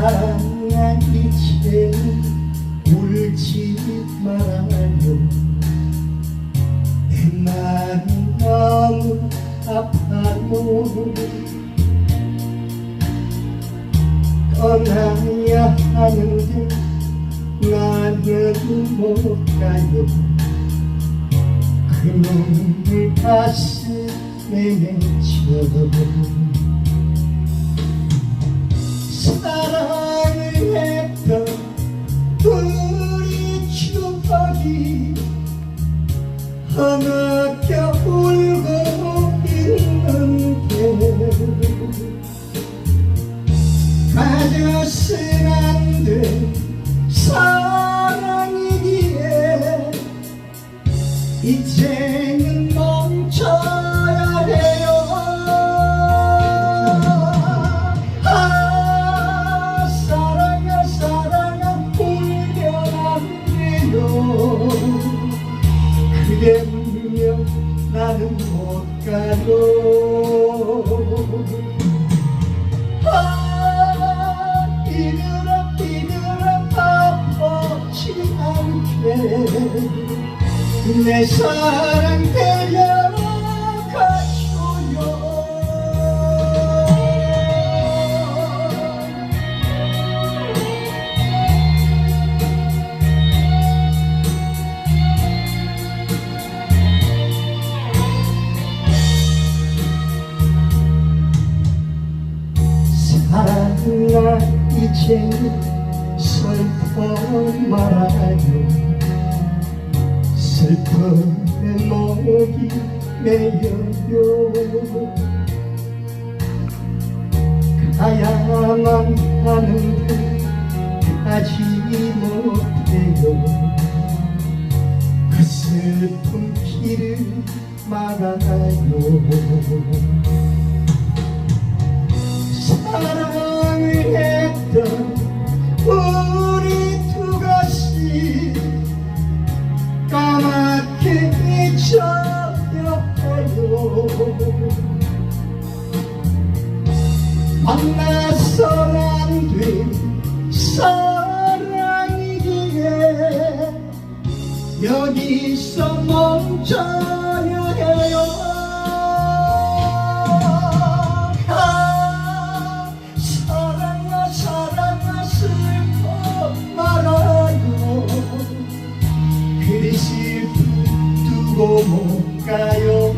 사랑한 이제 울지 말아요. 내 마음이 너무 아파요. 떠나야 하는데 나는 못 가요. 그 눈물 가슴에 맺혀 흐느껴 울고 있는데 가져선 안돼 사랑이기에 이제는 멈춰 그대 울면 나는 못 가요. 아 이들아 이들아 바보지 않게. 내 사랑 데려 사랑아 이제 슬퍼 말아요. 슬픔의 목이 메여요. 가야만 하는데 가지 못해요. 그 슬픈 길을 막아요. 사랑을 했던 우리 두 가시 까맣게 잊혀버려요. 만나선 안돼. 사랑이기에 여기서 멈춰 보고 못 가요.